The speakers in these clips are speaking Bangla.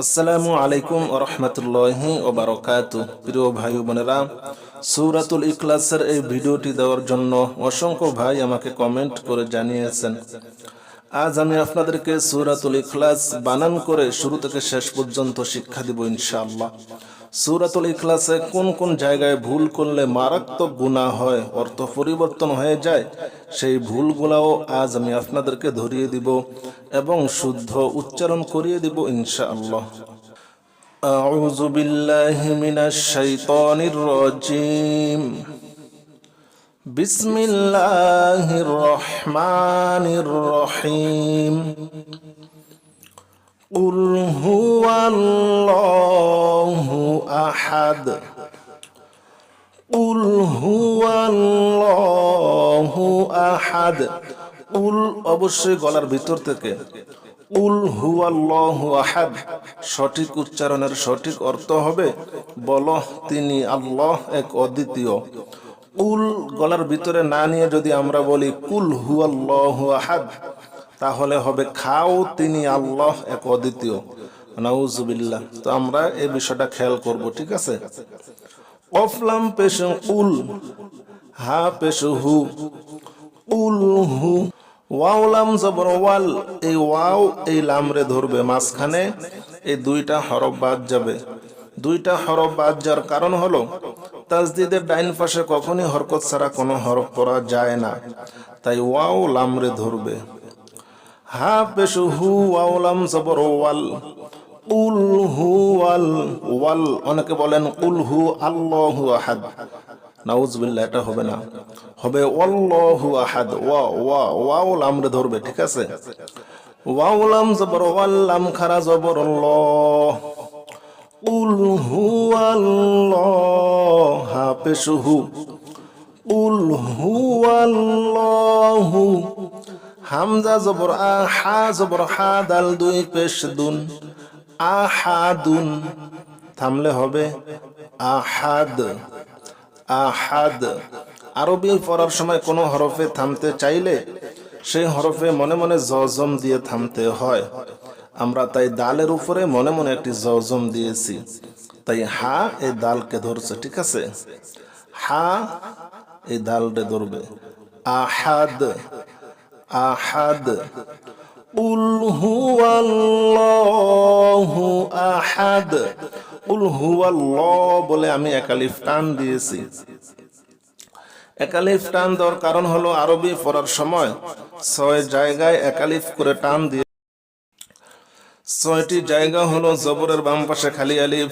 আসসালামু আলাইকুম রহমতুল্লাহ ওবরকাত প্রিয় ভাই বোনেরা, সৌরাতুল ইখলাসের এই ভিডিওটি দেওয়ার জন্য অসংখ্য ভাই আমাকে কমেন্ট করে জানিয়েছেন। আজ আমি আপনাদেরকে সৌরাতুল ইখলাস বানান করে শুরু থেকে শেষ পর্যন্ত শিক্ষা দেব ইনশাআল্লাহ। সৌরাতুল ইখলাসে কোন কোন জায়গায় ভুল করলে মারাত্মক গুণা হয় অর্থ পরিবর্তন হয়ে যায় সেই ভুলগুলাও আজ আমি আপনাদেরকে ধরিয়ে দিব এবং শুদ্ধ উচ্চারণ করিয়ে দিব ইনশাআল্লাহ أعوذ بالله من الشيطان الرجيم بسم الله الرحمن الرحيم قل هو الله أحد قل هو الله أحد قل অবশ্যই গলার ভিতর থেকে উল হুয়াল্লাহু আহাদ সঠিক উচ্চারণের সঠিক অর্থ হবে বলো তিনি আল্লাহ এক অদ্বিতীয় উল গলার ভিতরে না নিয়ে যদি আমরা বলি কুল হুয়াল্লাহু আহাদ তাহলে হবে খাও তিনি আল্লাহ এক অদ্বিতীয় নাউজুবিল্লাহ তো আমরা এই বিষয়টা খেয়াল করব, ঠিক আছে? অফলাম পেশ উল, হা পেশ হু, উল হু ওয়াওলাম জবর ওয়াল, এই ওয়াও, এই লামরে ধরবে মাঝখানে, এই দুইটা হরফ বাদ যাবে। দুইটা হরফ বাদ যাওয়ার কারণ হলো, তাজদিদের ডাইন পাশে কখনই হরকত ছাড়া কোনো হরফ পড়া যায় না, তাই ওয়াও লামরে ধরবে। হা পেশু হু ওয়াওলাম জবর ওয়াল উল হু ওয়াল ওয়াল অনেকে বলেন উল হু আল্লাহু আহাদ। নাউজবিল্লাহ, এটা হবে না। হবে অল্লাহু আহাদ, ওয়া ওয়া ওয়াও লামরে ধরবে, ঠিক আছে? ওয়াও লাম জবর ওয়াল্লাম খারা জবর, আল্লাহ। উল হু আল্লাহ হা পেশু হু উল হু আল্লাহু, হামজা জবর আ হা জবর হা দাল দুই পেশ দুন। আহাদুন। থামলে হবে আহাদ। আহাদ। আরবি পড়ার সময় কোনো হরফে থামতে চাইলে সেই হরফে মনে মনে জজম দিয়ে থামতে হয়। আমরা তাই দালের উপরে মনে মনে একটি জজম দিয়েছি। তাই হা এই দালকে ধরছে, ঠিক আছে? হা এই দালটা ধরবে। আহাদ। আহাদ। উল হুয়াল্লাহু আহাদ উল হুয়াল্লাহ বলে আমি একালিফ টান দিয়েছি। একালিফ টান দেওয়ার কারণ হলো আরবি পড়ার সময় ছয় জায়গায় একালিফ করে টান দিয়ে ছয়টি জায়গা হলো জবরের বাম পাশে খালি আলিফ,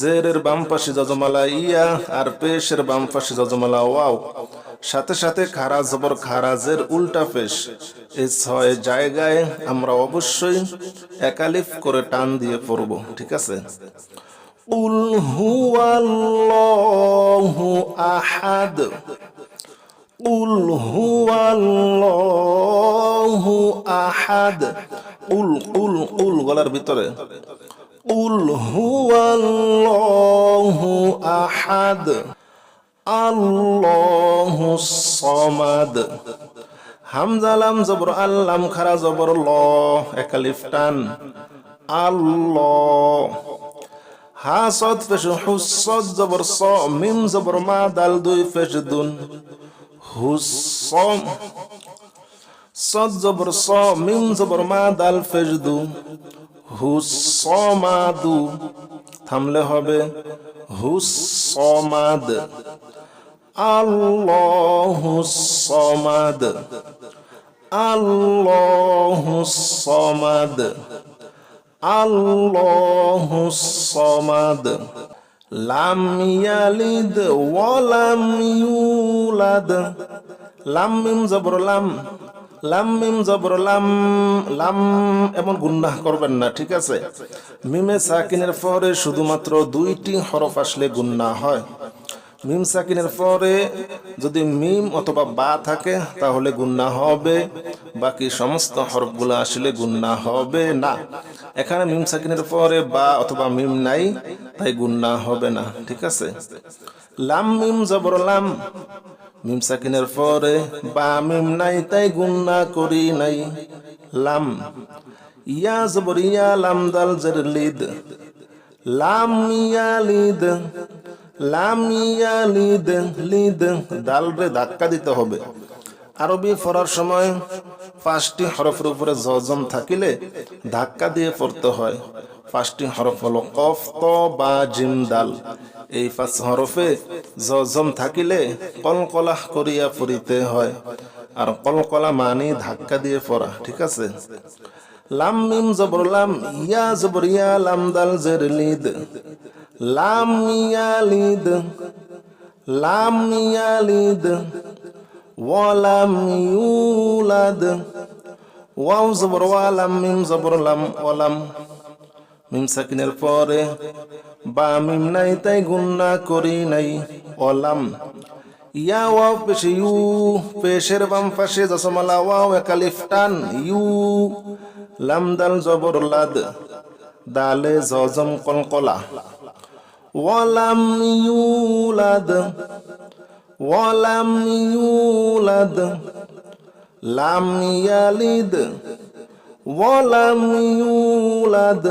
জেরের বাম পাশে যজমালা ইয়া, আর পেশের বাম পাশে যজমালা ওয়াও। সাথে সাথে খারা জবর খারাজের উল্টা পেশ এই ছয় জায়গায় আমরা অবশ্যই একালিফ করে টান দিয়ে পড়ব, ঠিক আছে? উল হুয়াল্লাহু আহাদ। উল হুয়াল্লাহু আহাদ। উল উল উল গলার ভিতরে। উল হুয়াল্লাহু আহাদ। আল্লাহু সমাদ। হামজালাম জবর আল্লাম খারা, জবর, ল একালিফ টান। আল্লাহ। হা সদ ফেশ হুসদ জবর, স, মিম, জবর, মা, দাল, দুই ফেশ দুন। হুসম সদ জবর, স, মিম, জবর, মা, দাল ফেশ দু। হুসমাদু থামলে হবে। হুসমাদ আল্লাহু সমাদ। আল্লাহু সমাদ। আল্লাহু সমাদ। লাম ইয়ালিদ ওয়ালাম ইউলাদ। লাম মিম জবর লাম। লাম মিম জবর লাম। লাম এমন গুন্নাহ করবেন না, ঠিক আছে? মিমে সাকিনের পরে শুধুমাত্র দুইটি হরফ আসলে গুন্না হয়। মিম সাকিনের পরে যদি মিম অথবা বা থাকে, তাহলে গুন্না হবে। বাকি সমস্ত হরফগুলো আসলে গুন্না হবে না। এখানে মিম সাকিনের পরে বা অথবা মিম নাই, তাই গুন্না হবে না, ঠিক আছে? লাম মিম জবর লাম। মিম সাকিনের পরে বা মিম নাই, তাই গুন্না করি নাই। লাম। ইয়া জবর ইয়া লাম দাল জের লিদ লাম ইয়ালিদ লাম ইয়ালিদ লিদ দাল রে ধাক্কা দিতে হবে। আরবি পড়ার সময় পাঁচটি হরফের উপরে জজম থাকিলে ধাক্কা দিয়ে পড়তে হয়। পাঁচটি হরফ হলো কফ ক বা, জিম, দাল। এই পাঁচ হরফে জজম থাকিলে কলকলা করিয়া পড়িতে হয়। আর কলকলা মানি ধাক্কা দিয়ে পড়া, ঠিক আছে? লাম মিম জবর, লাম ইয়া জবর, ইয়া লাম দাল জের লিদ। লাম ইয়া লিদ লাম ইয়া লিদ ওয়ালাম ইউলাদ, ওয়াও জবর, ওয়ালাম মিম জবর, লাম, ওয়ালাম মিম পরে, বা মিম নাই, তাই গুন্না করি নাই, ওয়ালাম। ইয়া ওয়াও পেশে ইউ, পেশের বাম পাশে দশমালা ওয়াও একালিফ টান, ইউ দালে জজম কলকলা। ওয়ালাম ইউলাদ ওয়ালাম ইউলাদ, লাম ইয়ালিদ, ওয়ালাম ইউলাদ,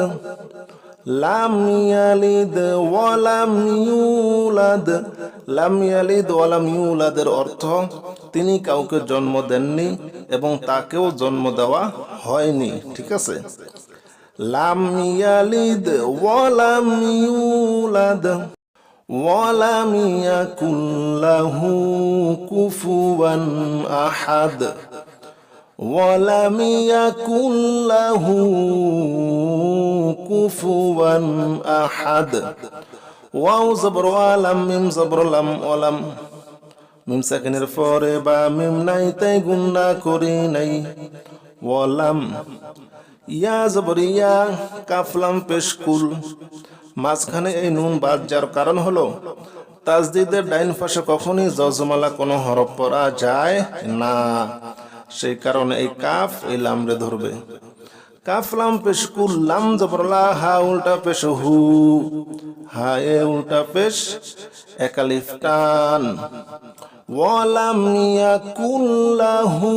লাম ইয়ালিদ, ওয়ালাম ইউলাদ, লাম ইয়ালিদ, ওয়ালাম ইউলাদের অর্থ তিনি কাউকে জন্ম দেননি এবং তাকেও জন্ম দেওয়া হয়নি, ঠিক আছে? লাম ইয়ালিদ, ওয়ালাম ইউলাদ, ওয়ালাম ইয়াকুল্লাহু কুফুয়ান আহাদ, ওয়ালাম ইয়াকুল্লাহু কুফুয়ান আহাদ। ওয়াও জবর, ওয়ালাম, মিম জবর, লাম, ওয়ালাম। মিম সাকিনের পরে বা মিম নাই, তাই গুণ করি নাই। ওয়ালাম ইয়া জবর কাফলাম পেশকুল মাঝখানে এই নুন বাদ যার কারণ হলো, তাজদিদের ডাইন পাশে কখনই জজমালা কোনো হরফ পড়া যায় না। সেই কারণে এই কাফ এই লামরে ধরবে। কাফ লাম পেশ কুল, লাম জবরলা, হা উল্টা পেশ হু। হা এ উল্টা পেশ একালিফ টান। ওয়ালাম ইয়াকুল্লাহু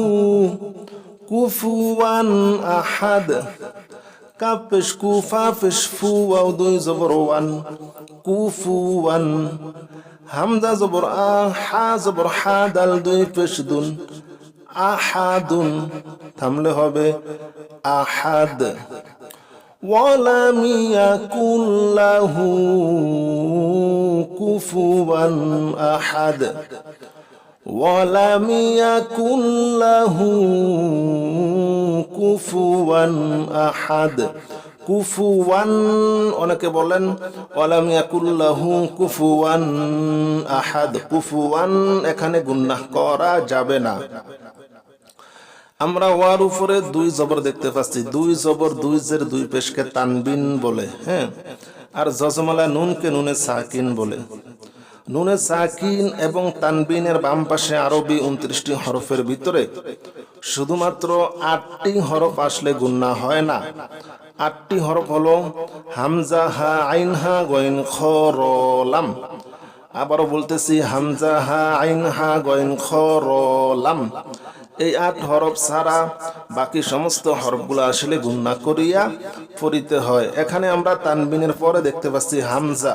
কুফুয়ান আহাদ। কাপেশ কুফা, পেশ ফু আও দুই, জবর, ওয়ান। কুফুয়ান। হামদা, জবর আহা হা, জবর, হা, দাল, দুই, পেশ, দুন। আহাদুন। থামলে হবে আহাদ। ওয়ালামিয়া কুল্লাহু কুফুয়ান আহাদ। ولم يكن له কুফুয়ান আহাদ কুফুয়ান অনেকে বলেন ওয়ালাম ইয়াকুল্লাহু কুফুয়ান আহাদ কুফুয়ান এখানে গুন্নাহ করা যাবে না আমরা ওয়ার উপরে দুই জবর দেখতে পাচ্ছি দুই জবর দুই জের দুই পেশকে তানবিন বলে হ্যাঁ আর জজমালা নুনকে নুনে সাকিন বলে নুনে সাকিন এবং তানবিনের বাম পাশে আরবি উনত্রিশটি হরফের ভিতরে শুধুমাত্র আটটি হরফ আসলে গুন্না হয় না। আটটি হরফ হলো হামজা হা আইন হা গইন খরলাম। আবারও বলতেছি হামজা হা আইন হা গইন খরলাম। এই আট হরফ ছাড়া বাকি সমস্ত হরফগুলো আসলে গুন্না করিয়া পড়িতে হয়। এখানে আমরা তানবিনের পরে দেখতে পাচ্ছি হামজা।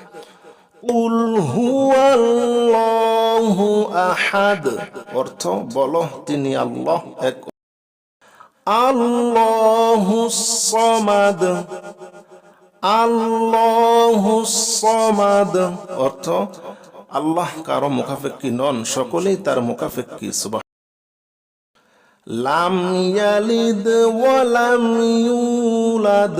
উল হুয়াল্লাহু আহাদ। অর্থ, বলো, তিনি আল্লাহ এক। আল্লাহু সমাদ। আল্লাহু সমাদ। অর্থ, আল্লাহ কারও মুখাফেক্কি নন, সকলেই তার মুখাফেক্কি সুবাহ লাম ইয়ালিদ ওয়ালাম ইউলাদ।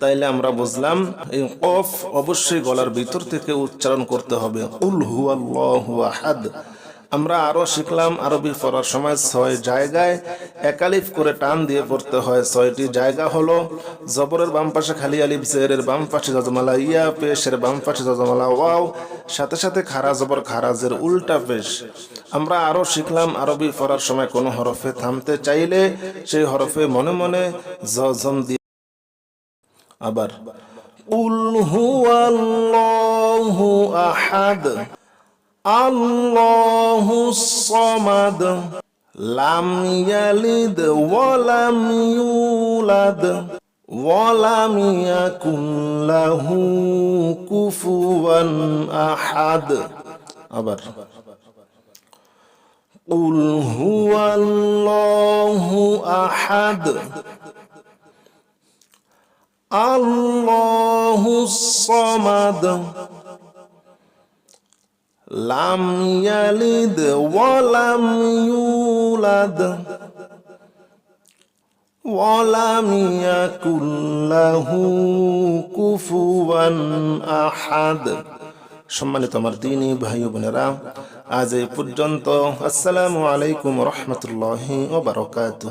তাইলে আমরা বুঝলাম, এই কফ অবশ্যই গলার ভিতর থেকে উচ্চারণ করতে হবে। উল হু আহাদ। আমরা আরও শিখলাম, আরবি পড়ার সময় ছয় জায়গায় একালিফ করে টান দিয়ে পড়তে হয়। ছয়টি জায়গা হলো, জবরের বাম পাশে খালি আলিফ, জেরের বাম পাশে যজমালা ইয়া, পেশের বাম পাশে যজমালা ওয়াও, সাথে সাথে খারা জবর খারাজের উল্টা পেশ। আমরা আরও শিখলাম, আরবি পড়ার সময় কোনো হরফে থামতে চাইলে সেই হরফে মনে মনে জজম দিয়ে আবার উল হুয়াল্লাহু আহাদ আল্লাহু সামাদ লাম ইয়ালিদ ওয়ালাম ইউলাদ ওয়ালাম ইয়াকুন লাহু কুফুয়ান আহাদ আবার قل هو الله أحد আল্লাহুসমাদ লাম ইয়ালিদ ওয়ালাম ইউলাদ। ওয়ালাম ইয়াকুল্লাহু কুফুয়ান আহাদ। সম্মানিত আমার দিনী ভাই বোনেরা, আজ এ পর্যন্ত আসসালামু আলাইকুম রহমতুল্লাহি ওবারকাত